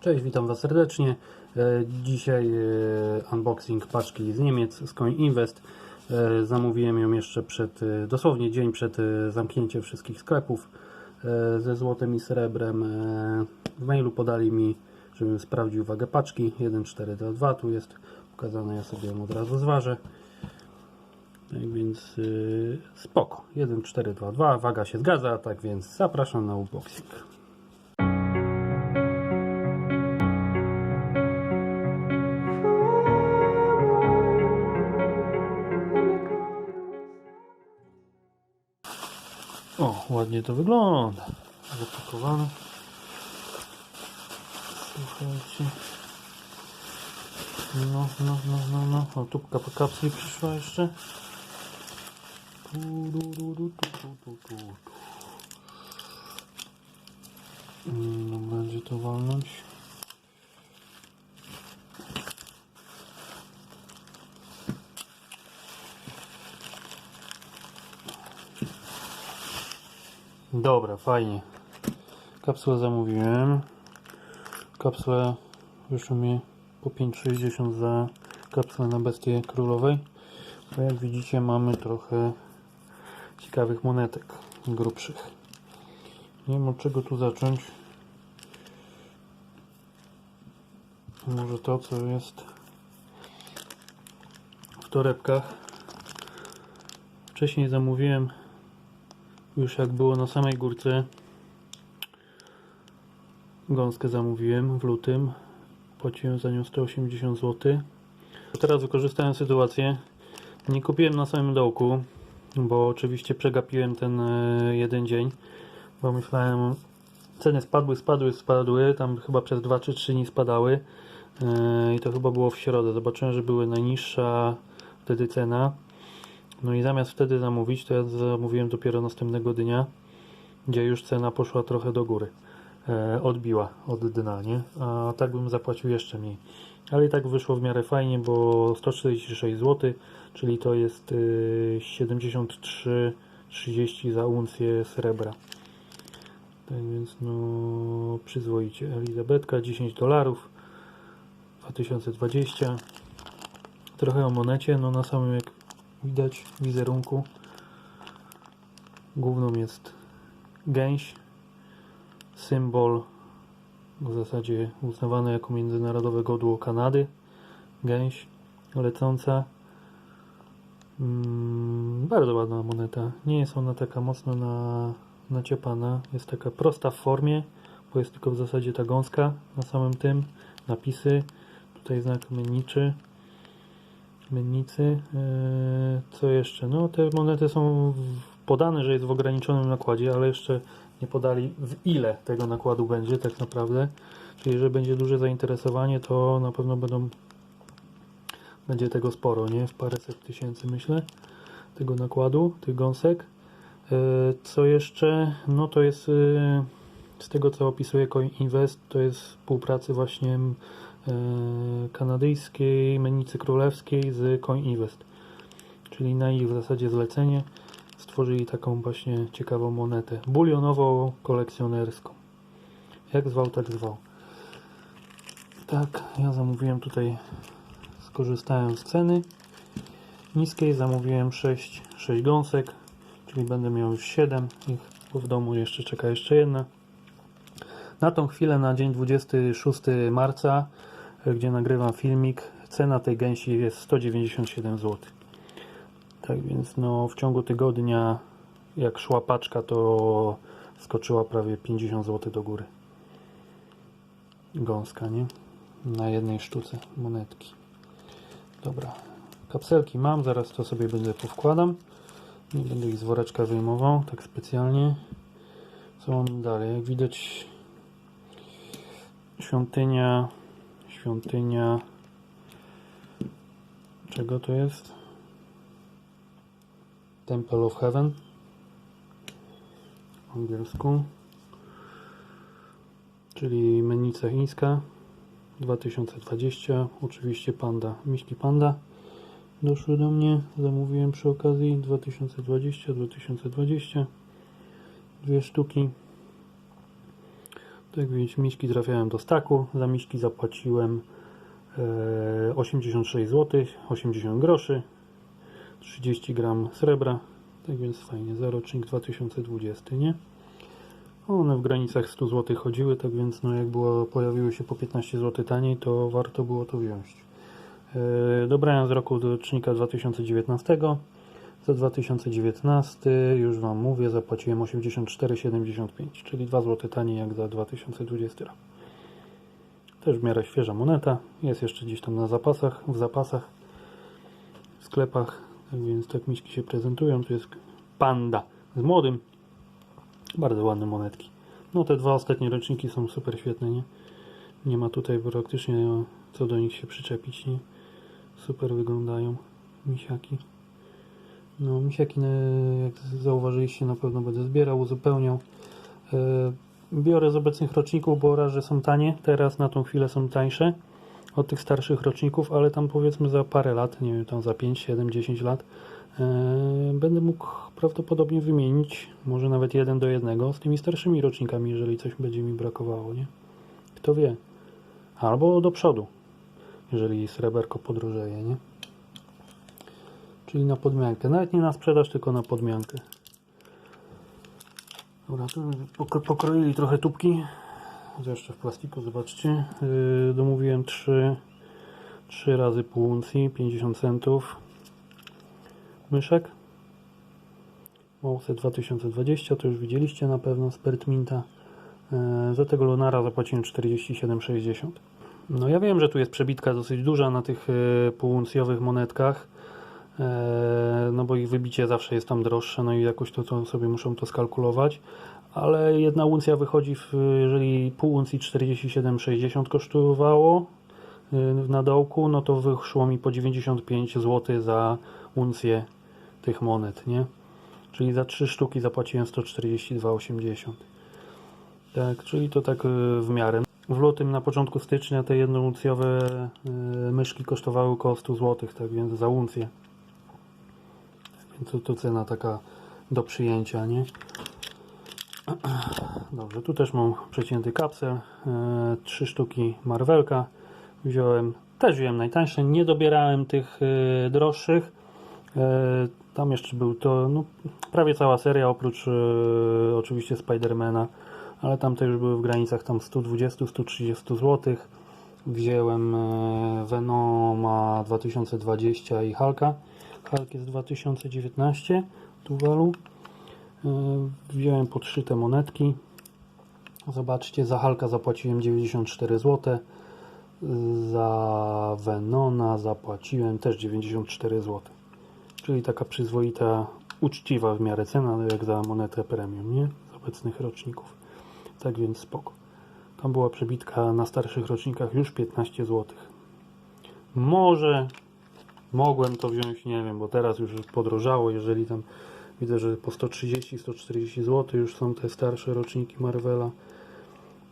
Cześć, witam Was serdecznie. E, Dzisiaj e, unboxing paczki z Niemiec, z Coin Invest. E, Zamówiłem ją jeszcze przed, dosłownie dzień przed zamknięciem wszystkich sklepów ze złotem i srebrem. W mailu podali mi, żebym sprawdził wagę paczki 1,422. Tu jest pokazane, ja sobie ją od razu zważę. Tak więc spoko. 1,422, waga się zgadza, tak więc zapraszam na unboxing. Ładnie to wygląda. Zapakowane. Słuchajcie. No, no, no, no, no. O, tubka po kapsli przyszła jeszcze. Tu, du, tu, tu, tu, tu, tu. Mm, No, będzie to walnąć. Dobra, fajnie. Kapsułę zamówiłem. Kapsułę wyszło mi po 5,60 za kapsułę na bestię królowej. To jak widzicie mamy trochę ciekawych monetek grubszych. Nie wiem od czego tu zacząć. Może to co jest w torebkach. Wcześniej zamówiłem już jak było na samej górce gąskę zamówiłem w lutym. Płaciłem za nią 180 zł teraz wykorzystałem sytuację. Nie kupiłem na samym dołku bo oczywiście przegapiłem ten e, jeden dzień bo myślałem ceny spadły, spadły, spadły. Tam chyba przez 2 czy 3 dni spadały. E, i to chyba było w środę. Zobaczyłem, że były najniższa wtedy cena no i zamiast wtedy zamówić, to ja zamówiłem dopiero następnego dnia, gdzie już cena poszła trochę do góry. E, odbiła od dna, nie? A tak bym zapłacił jeszcze mniej. Ale i tak wyszło w miarę fajnie, bo 146 zł, czyli to jest y, 73,30 za uncję srebra. Tak więc no przyzwoicie. Elizabetka 10 dolarów 2020. Trochę o monecie, no na samym jak widać wizerunku. Główną jest gęś symbol w zasadzie uznawany jako międzynarodowe godło Kanady. Gęś lecąca. Mm, bardzo ładna moneta. Nie jest ona taka mocno na, naciepana. Jest taka prosta w formie bo jest tylko w zasadzie ta gąska. Na samym tym napisy. Tutaj znak menniczy mennicy. Eee, Co jeszcze? No te monety są podane, że jest w ograniczonym nakładzie, ale jeszcze nie podali w ile tego nakładu będzie tak naprawdę. Czyli że będzie duże zainteresowanie, to na pewno będą będzie tego sporo, nie? W paręset tysięcy myślę tego nakładu, tych gąsek. Eee, Co jeszcze? No to jest eee, z tego co opisuje Coin Invest, to jest współpracy właśnie e, kanadyjskiej mennicy królewskiej z Coin Invest. Czyli na ich w zasadzie zlecenie stworzyli taką właśnie ciekawą monetę. Bulionową, kolekcjonerską. Jak zwał, tak zwał. Tak, ja zamówiłem tutaj, skorzystałem z ceny niskiej, zamówiłem 6, 6 gąsek, czyli będę miał już 7 ich, bo w domu jeszcze czeka jeszcze jedna. Na tą chwilę, na dzień 26 marca, e, gdzie nagrywam filmik, cena tej gęsi jest 197 zł. Tak więc no, w ciągu tygodnia, jak szła paczka, to skoczyła prawie 50 zł do góry. Gąska, nie? Na jednej sztuce monetki. Dobra, kapselki mam, zaraz to sobie będę powkładam. Nie będę ich z woreczka wyjmował, tak specjalnie. Co mam dalej? Jak widać, świątynia, świątynia. Czego to jest? Temple of Heaven. Po angielsku. Czyli mennica chińska 2020. Oczywiście panda, miśki panda. Doszły do mnie, zamówiłem przy okazji 2020, 2020. Dwie sztuki. Tak więc miśki trafiałem do staku. Za miśki zapłaciłem e, 86 zł, 80 groszy, 30 gram srebra. Tak więc fajnie, za rocznik 2020, nie? One w granicach 100 zł chodziły, tak więc no jak było, pojawiły się po 15 zł taniej, to warto było to wziąć. E, Dobrałem z roku do rocznika 2019. Za 2019 już Wam mówię, zapłaciłem 84,75, czyli 2 zł taniej jak za 2020 rok. Też w miarę świeża moneta, jest jeszcze gdzieś tam na zapasach, w zapasach, w sklepach, tak więc tak miśki się prezentują. Tu jest panda z młodym, bardzo ładne monetki. No te dwa ostatnie roczniki są super świetne, nie? Nie ma tutaj praktycznie co do nich się przyczepić, nie? Super wyglądają misiaki. No, misiaki, jak zauważyliście, na pewno będę zbierał, uzupełniał. E, Biorę z obecnych roczników, bo raz, że są tanie, teraz na tą chwilę są tańsze od tych starszych roczników, ale tam powiedzmy za parę lat, nie wiem, tam za 5, 7, 10 lat e, będę mógł prawdopodobnie wymienić, może nawet jeden do jednego z tymi starszymi rocznikami, jeżeli coś będzie mi brakowało, nie? Kto wie. Albo do przodu, jeżeli sreberko podrożeje, nie? Czyli na podmiankę. Nawet nie na sprzedaż, tylko na podmiankę. Dobra, tu pokro- pokroili trochę tubki. Jeszcze w plastiku, zobaczcie. Yy, domówiłem 3, 3 razy pół uncji, 50 centów. Myszek. Mouse 2020, to już widzieliście na pewno z Pertminta. Yy, za tego Lunara zapłaciłem 47,60. No ja wiem, że tu jest przebitka dosyć duża na tych yy, półuncjowych monetkach. E, no bo ich wybicie zawsze jest tam droższe, no i jakoś to, to sobie muszą to skalkulować, ale jedna uncja wychodzi, w, jeżeli pół uncji 47,60 kosztowało y, na dołku, no to wyszło mi po 95 zł za uncję tych monet, nie? Czyli za 3 sztuki zapłaciłem 142,80. Tak, czyli to tak y, w miarę. W lutym na początku stycznia te jednouncjowe myszki kosztowały około 100 zł, tak więc za uncję. To, to cena taka do przyjęcia, nie? Dobrze, tu też mam przecięty kapsel. E, Trzy sztuki Marvelka wziąłem. Też wziąłem najtańsze. Nie dobierałem tych e, droższych. E, Tam jeszcze był to no, prawie cała seria, oprócz oczywiście Spidermana, ale tam te już były w granicach tam 120-130 zł. Wziąłem Venoma 2020 i Hulka. Hulk jest 2019 Tuvalu. Yy, Wziąłem podszyte monetki. Zobaczcie, za Hulka zapłaciłem 94 zł. Za Venona zapłaciłem też 94 zł. Czyli taka przyzwoita, uczciwa w miarę cena, ale jak za monetę premium, nie? Z obecnych roczników. Tak więc spoko. Tam była przebitka na starszych rocznikach już 15 zł. Może mogłem to wziąć, nie wiem, bo teraz już podrożało, jeżeli tam widzę, że po 130-140 zł już są te starsze roczniki Marvela.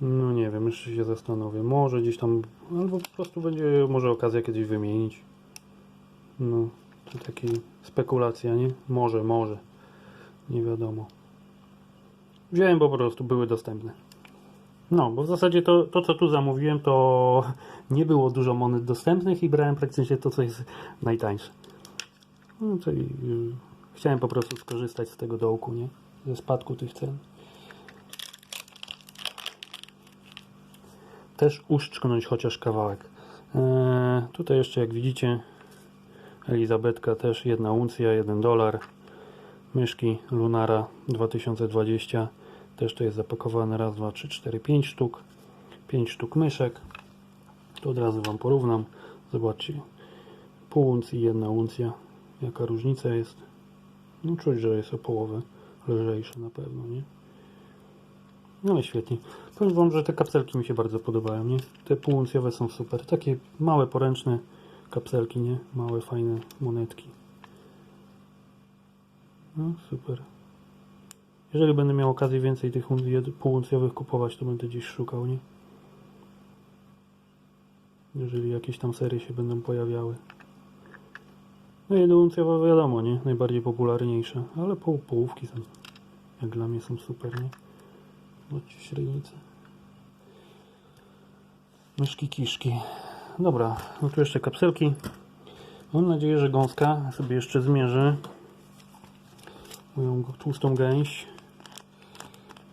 No nie wiem, jeszcze się zastanowię. Może gdzieś tam, albo po prostu będzie może okazja kiedyś wymienić. No, to takie spekulacja, nie? Może, może. Nie wiadomo. Wziąłem, po prostu były dostępne. No, bo w zasadzie to, to co tu zamówiłem, to nie było dużo monet dostępnych i brałem praktycznie to, co jest najtańsze. No, czyli y, chciałem po prostu skorzystać z tego dołku, nie? Ze spadku tych cen. Też uszczknąć chociaż kawałek. Eee, tutaj jeszcze jak widzicie Elizabetka też jedna uncja, jeden dolar. Myszki Lunara 2020 też to jest zapakowane raz, dwa, trzy, cztery, pięć sztuk. Pięć sztuk myszek. To od razu Wam porównam. Zobaczcie. Pół uncji, jedna uncja. Jaka różnica jest. No czuć, że jest o połowę lżejsze na pewno, nie? No ale świetnie. Powiem Wam, że te kapselki mi się bardzo podobają, nie? Te półuncjowe są super. Takie małe, poręczne kapselki, nie? Małe, fajne monetki. No super. Jeżeli będę miał okazję więcej tych półuncjowych kupować, to będę gdzieś szukał, nie? Jeżeli jakieś tam serie się będą pojawiały. No jednouncjowe wiadomo, nie? Najbardziej popularniejsze, ale pół, połówki są, jak dla mnie są super, nie? Zobaczcie średnicę. Myszki kiszki. Dobra, no tu jeszcze kapselki. Mam nadzieję, że gąska sobie jeszcze zmierzy moją tłustą gęś.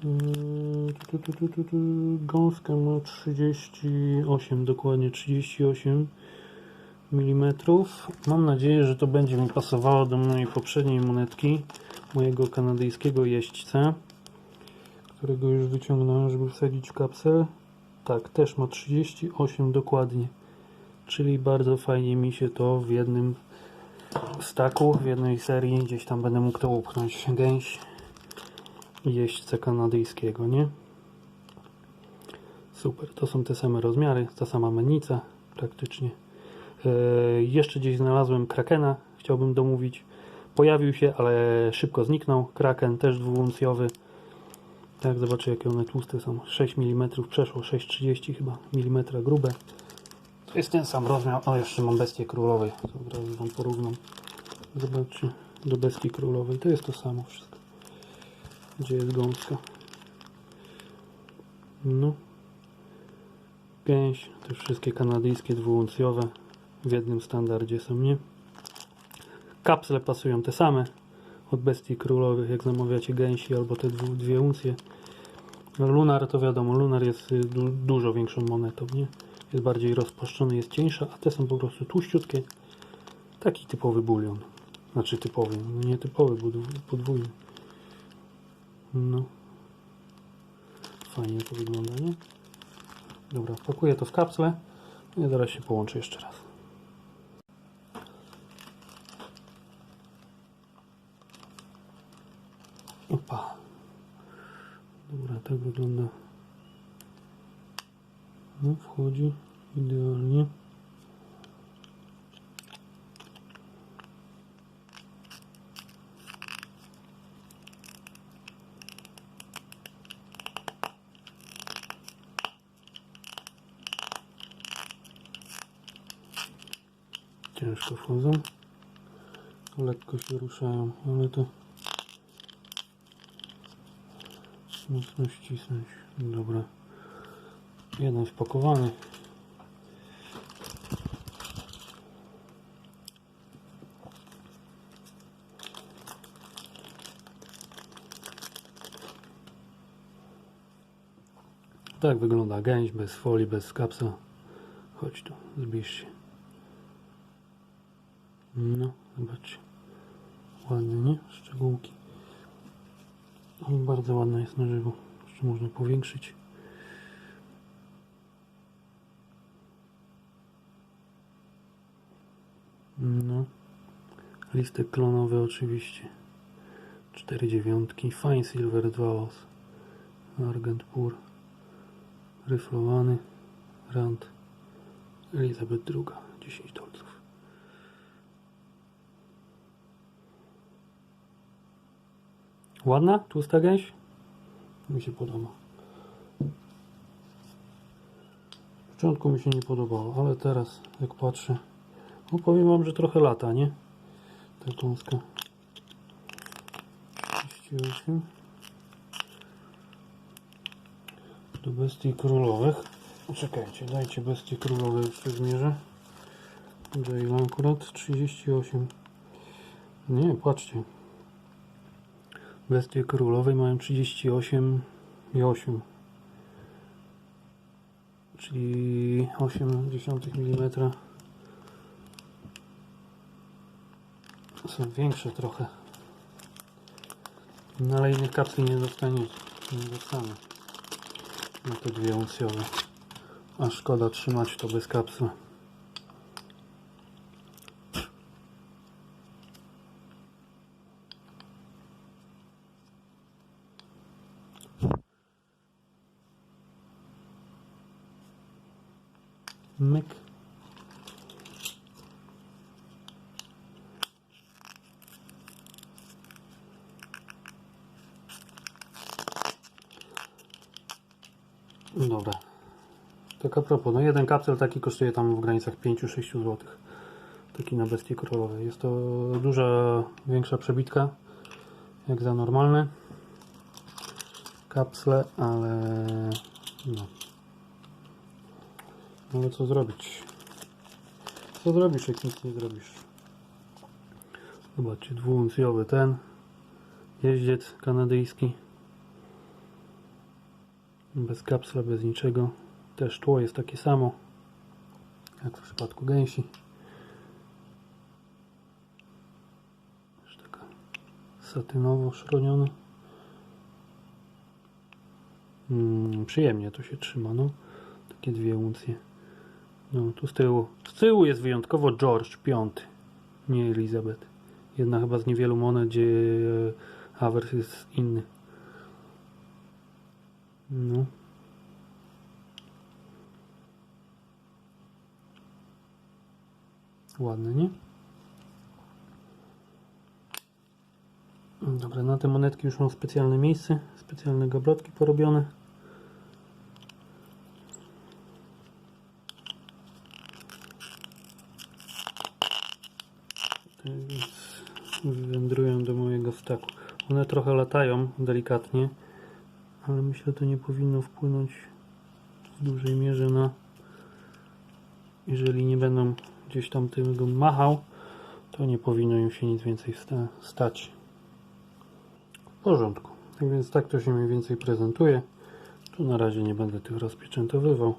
Tu, tu, tu, tu, tu. Gąska ma 38, dokładnie 38 mm. Mam nadzieję, że to będzie mi pasowało do mojej poprzedniej monetki, mojego kanadyjskiego jeźdźca, którego już wyciągnąłem, żeby wsadzić kapsel. Tak, też ma 38 dokładnie. Czyli bardzo fajnie mi się to w jednym staku, w jednej serii gdzieś tam będę mógł to upchnąć. Gęś jeźdźca kanadyjskiego, nie? Super, to są te same rozmiary, ta sama mennica praktycznie. Yy, jeszcze gdzieś znalazłem krakena, chciałbym domówić. Pojawił się, ale szybko zniknął. Kraken też dwuuncjowy. Tak, zobaczcie jakie one tłuste są. 6 mm przeszło, 6,30 chyba mm grube. To jest ten sam rozmiar. O, jeszcze mam bestię królowej. To od razu wam porównam. Zobaczcie, do bestii królowej. To jest to samo wszystko. Gdzie jest gąska? No. Gęś, te wszystkie kanadyjskie dwuuncjowe w jednym standardzie są, nie? Kapsle pasują te same od bestii królowych, jak zamawiacie gęsi albo te dwu, dwie uncje. Lunar to wiadomo, Lunar jest y, du dużo większą monetą, nie? Jest bardziej rozpłaszczony, jest cieńsza, a te są po prostu tłuściutkie. Taki typowy bulion. Znaczy typowy, no nie typowy, bo podwójny. No. Fajnie to wygląda, nie? Dobra, pakuję to w kapsle i zaraz się połączę jeszcze raz. Opa. Dobra, tak wygląda. No, wchodzi idealnie. Ruszają, ale to mocno ścisnąć. Dobra. Jeden wpakowany. Tak wygląda gęś bez folii, bez kapsa. Chodź tu, zbliż się. No, zobaczcie. Ładnie, nie? Szczegółki. I bardzo ładna jest na żywo. Jeszcze można powiększyć. No. Listek klonowy oczywiście. 4 dziewiątki. Fine Silver 2 os. Argent Pur. Ryflowany. Rand. Elizabeth II. 10 dolców. Ładna? Tłusta gęś? Mi się podoba. W początku mi się nie podobało, ale teraz jak patrzę, no powiem wam, że trochę lata, nie? Ta gąska. 38. Do bestii królowych. Czekajcie, dajcie bestie królowe jeszcze zmierzę. Do ile akurat? 38. Nie, patrzcie. Bestie królowej mają 38 i 8. Czyli 0,8 mm. Są większe trochę. No ale innych kapsli nie dostanie. Nie dostanę. Na te dwie uncjowe. A szkoda trzymać to bez kapsla. Dobra. Tak a propos, no jeden kapsel taki kosztuje tam w granicach 5-6 zł. Taki na bestii królowej. Jest to duża, większa przebitka jak za normalne kapsle, ale no. No ale co zrobić? Co zrobisz, jak nic nie zrobisz? Zobaczcie, dwuuncjowy ten jeździec kanadyjski. Bez kapsla, bez niczego. Też tło jest takie samo, jak w przypadku gęsi. Taka satynowo szroniona. Mm, przyjemnie to się trzyma, no. Takie dwie uncje. No, tu z tyłu. Z tyłu jest wyjątkowo George V, nie Elizabeth. Jedna chyba z niewielu monet, gdzie e, awers jest inny. No. Ładne, nie? Dobra, na te monetki już mam specjalne miejsce, specjalne gablotki porobione. Tak wędrują do mojego staku. One trochę latają delikatnie, ale myślę, to nie powinno wpłynąć w dużej mierze na. Jeżeli nie będą gdzieś tam tym machał, to nie powinno im się nic więcej sta stać. W porządku. Tak więc tak to się mniej więcej prezentuje. Tu na razie nie będę tych rozpieczętowywał.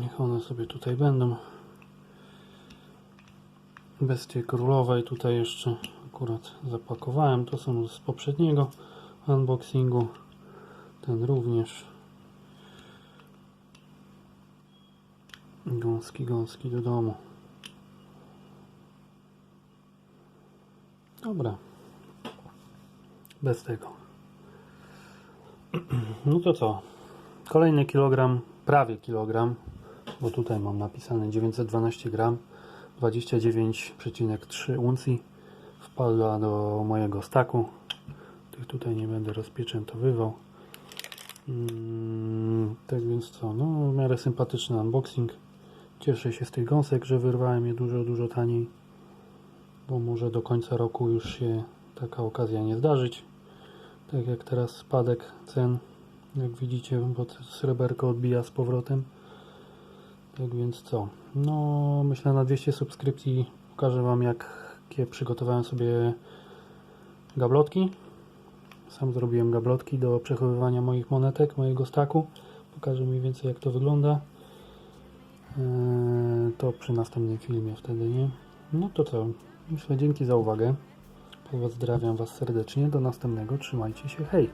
Niech one sobie tutaj będą. Bestie królowej tutaj jeszcze akurat zapakowałem. To są z poprzedniego unboxingu. Ten również. Gąski, gąski do domu. Dobra. Bez tego. No to co? Kolejny kilogram, prawie kilogram, bo tutaj mam napisane 912 gram, 29,3 uncji wpadła do mojego staku. Tych tutaj nie będę rozpieczętowywał. Mm, tak więc co, no w miarę sympatyczny unboxing. Cieszę się z tych gąsek, że wyrwałem je dużo, dużo taniej, bo może do końca roku już się taka okazja nie zdarzyć. Tak jak teraz spadek cen, jak widzicie, bo sreberko odbija z powrotem. Tak więc co? No, myślę na 200 subskrypcji pokażę Wam, jakie przygotowałem sobie gablotki. Sam zrobiłem gablotki do przechowywania moich monetek, mojego staku. Pokażę mniej więcej, jak to wygląda. Eee, to przy następnym filmie wtedy, nie? No to co? Myślę, dzięki za uwagę. Pozdrawiam Was serdecznie. Do następnego. Trzymajcie się. Hej!